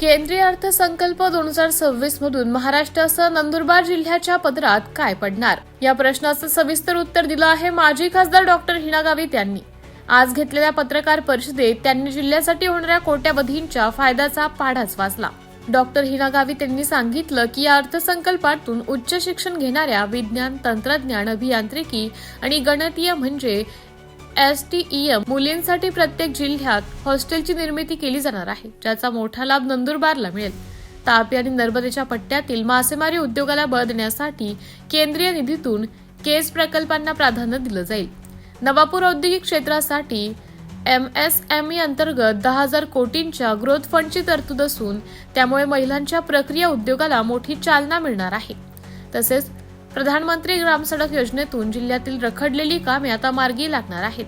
केंद्रीय अर्थसंकल्प दोन हजार सव्वीस मधून महाराष्ट्रासह नंदुरबार जिल्ह्याच्या पदरात काय पडणार? या प्रश्नाचं सविस्तर उत्तर दिलं आहे माजी खासदार डॉक्टर हिना गावित यांनी. आज घेतलेल्या पत्रकार परिषदेत त्यांनी जिल्ह्यासाठी होणाऱ्या कोट्यावधींच्या फायद्याचा पाढाच वाचला. डॉक्टर हिना गावित यांनी सांगितलं की या अर्थसंकल्पातून उच्च शिक्षण घेणाऱ्या विज्ञान तंत्रज्ञान अभियांत्रिकी आणि गणतीय म्हणजे एस टी एम मुलींसाठी प्रत्येक जिल्ह्यात हॉस्टेलची निर्मिती केली जाणार आहे ज्याचा मोठा लाभ नंदुरबारला मिळेल. तापी आणि नर्मदेच्या पट्ट्यातील मासेमारी उद्योगाला बळ देण्यासाठी केंद्रीय निधीतून केस प्रकल्पांना प्राधान्य दिलं जाईल. नवापूर औद्योगिक क्षेत्रासाठी एम एस एम ई अंतर्गत दहा हजार कोटींच्या ग्रोथ फंडची तरतूद असून त्यामुळे महिलांच्या प्रक्रिया उद्योगाला मोठी चालना मिळणार आहे. तसेच प्रधानमंत्री ग्रामसडक योजनेतून जिल्ह्यातील रखडलेली कामे आता मार्गी लागणार आहेत.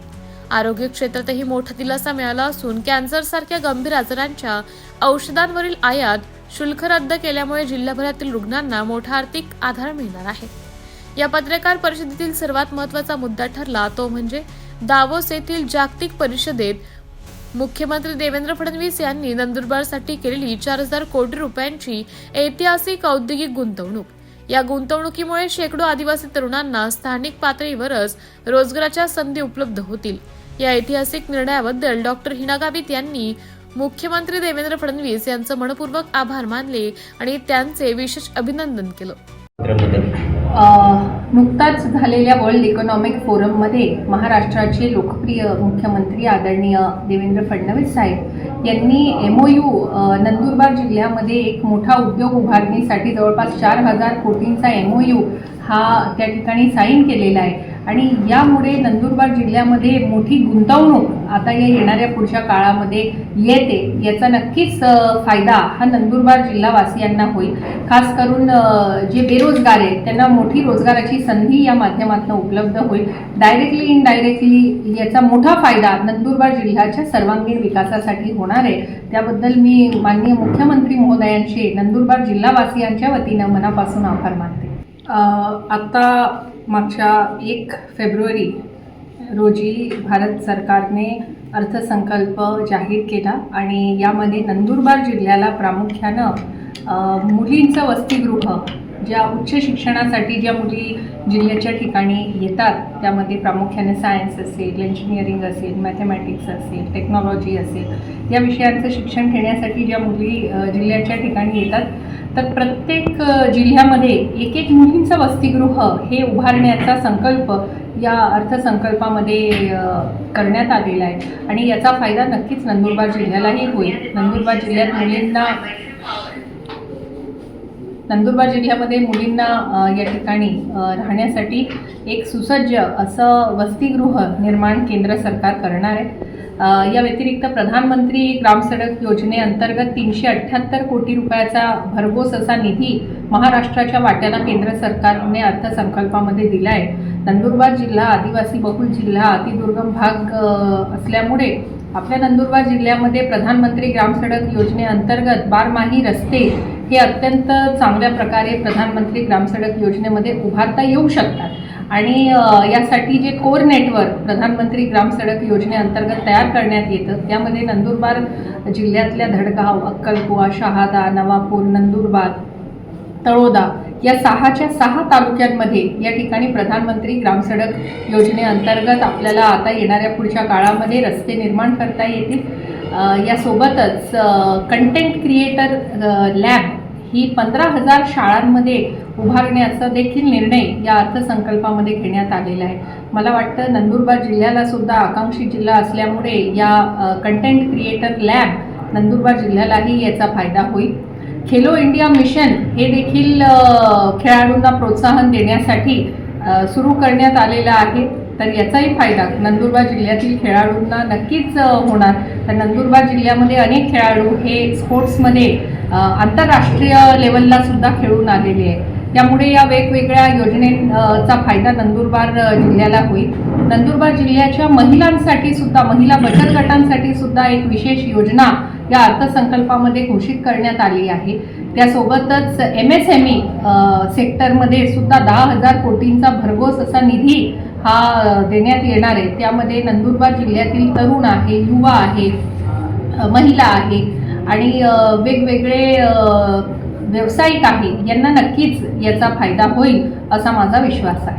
आरोग्य क्षेत्रातही मोठा दिलासा मिळाला असून कॅन्सर सारख्या गंभीर आजारांच्या औषधांवरील आयात शुल्क रद्द केल्यामुळे जिल्हाभरातील रुग्णांना मोठा आर्थिक आधार मिळणार आहे. या पत्रकार परिषदेतील सर्वात महत्त्वाचा मुद्दा ठरला तो म्हणजे दावोस येथील जागतिक परिषदेत मुख्यमंत्री देवेंद्र फडणवीस यांनी नंदुरबारसाठी केलेली चार हजार कोटी रुपयांची ऐतिहासिक औद्योगिक गुंतवणूक. या गुंतवणुकीमुळे शेकडो आदिवासी तरुणांना स्थानिक पातळीवरच रोजगाराच्या संधी उपलब्ध होतील. या ऐतिहासिक निर्णयाबद्दल डॉक्टर हिना गावित यांनी मुख्यमंत्री देवेंद्र फडणवीस यांचं मनपूर्वक आभार मानले आणि त्यांचे विशेष अभिनंदन केलं. नुकताच झालेल्या वर्ल्ड इकॉनॉमिक फोरममध्ये महाराष्ट्राचे लोकप्रिय मुख्यमंत्री आदरणीय देवेंद्र फडणवीस साहेब यांनी एम ओ यू नंदुरबार जिल्ह्यामध्ये एक मोठा उद्योग उभारणीसाठी जवळपास चार हजार कोटींचा एम ओ यू हा त्या ठिकाणी साईन केलेला आहे. आणि यामुळे नंदुरबार जिल्ह्यामध्ये मोठी गुंतवणूक आता या येणाऱ्या पुढच्या काळामध्ये येते. याचा नक्कीच फायदा हा नंदुरबार जिल्हावासियांना होईल. खास करून जे बेरोजगार आहेत त्यांना मोठी रोजगाराची संधी या माध्यमातून उपलब्ध होईल. डायरेक्टली इनडायरेक्टली याचा मोठा फायदा नंदुरबार जिल्ह्याच्या सर्वांगीण विकासासाठी होणार आहे. त्याबद्दल मी माननीय मुख्यमंत्री महोदयांचे नंदुरबार जिल्हावासियांच्या वतीनं मनापासून आभार मानते. आत्ता मागच्या एक फेब्रुवारी रोजी भारत सरकारने अर्थसंकल्प जाहीर केला आणि यामध्ये नंदुरबार जिल्ह्याला प्रामुख्यानं मुलींचं वसतिगृह ज्या उच्च शिक्षणासाठी ज्या मुली जिल्ह्याच्या ठिकाणी येतात त्यामध्ये प्रामुख्याने सायन्स असेल इंजिनिअरिंग असेल मॅथमॅटिक्स असेल टेक्नॉलॉजी असेल या विषयांचं शिक्षण घेण्यासाठी ज्या मुली जिल्ह्याच्या ठिकाणी येतात तर प्रत्येक जिल्ह्यामध्ये एक एक मुलींचं वसतिगृह हे उभारण्याचा संकल्प या अर्थसंकल्पामध्ये करण्यात आलेला आहे. आणि याचा फायदा नक्कीच नंदुरबार जिल्ह्यालाही होईल. नंदुरबार जिल्ह्यात मुलींना नंदुरबार जिल्ह्यामध्ये मुलींना या ठिकाणी राहण्यासाठी एक सुसज्ज असं वसतिगृह निर्माण केंद्र सरकार करणार आहे. या व्यतिरिक्त प्रधानमंत्री ग्रामसडक योजनेअंतर्गत तीनशे अठ्ठ्याहत्तर कोटी रुपयाचा भरघोस असा निधी महाराष्ट्राच्या वाट्याला केंद्र सरकारने अर्थसंकल्पामध्ये दिला आहे नंदुरबार जिल्हा आदिवासी बहुल जिल्हा अतिदुर्गम भाग असल्यामुळे आपल्या नंदुरबार जिल्ह्यामध्ये प्रधानमंत्री ग्रामसडक योजनेअंतर्गत बारमाही रस्ते हे अत्यंत चांगल्या प्रकारे प्रधानमंत्री ग्रामसडक योजनेमध्ये उभारता येऊ शकतात. आणि यासाठी जे कोर नेटवर्क प्रधानमंत्री ग्रामसडक योजनेअंतर्गत तयार करण्यात येतं त्यामध्ये नंदुरबार जिल्ह्यातल्या धडगाव अक्कलकुवा शहादा नवापूर नंदुरबार तळोदा या सहाच्या सहा तालुक्यांमध्ये या ठिकाणी प्रधानमंत्री ग्रामसडक योजनेअंतर्गत आपल्याला आता येणाऱ्या पुढच्या काळामध्ये रस्ते निर्माण करता येतील. यासोबतच कंटेंट क्रिएटर लॅब ही पंधरा हजार शाळांमध्ये उभारण्याचा देखील निर्णय या अर्थसंकल्पामध्ये घेण्यात आलेला आहे. मला वाटतं नंदुरबार जिल्ह्याला सुद्धा आकांक्षी जिल्हा असल्यामुळे या कंटेंट क्रिएटर लॅब नंदुरबार जिल्ह्यालाही याचा फायदा होईल. खेलो इंडिया मिशन हे देखील खेळाडूंना प्रोत्साहन देण्यासाठी सुरू करण्यात आलेलं आहे. तर याचाही फायदा नंदुरबार जिल्ह्यातील खेळाडूंना नक्कीच होणार. तर नंदुरबार जिल्ह्यामध्ये अनेक खेळाडू हे स्पोर्ट्समध्ये आंतरराष्ट्रीय लेवलला सुद्धा खेळून आलेले आहे. त्यामुळे या वेगवेगळ्या योजनेचा फायदा नंदुरबार जिल्ह्याला होईल. नंदुरबार जिल्ह्याच्या महिलांसाठी सुद्धा महिला बचत गटांसाठी सुद्धा एक विशेष योजना या अर्थसंकल्पामध्ये घोषित करण्यात आली आहे. त्यासोबतच एम एस एम ई सेक्टरमध्ये सुद्धा दहा हजार कोटींचा भरघोस असा निधी हा देण्यात येणार आहे. त्यामध्ये नंदुरबार जिल्ह्यातील तरुण आहे युवा आहे महिला आहे आणि वेगवेगळे व्यावसायिक आहे यांना नक्कीच याचा फायदा होईल असा माझा विश्वास आहे.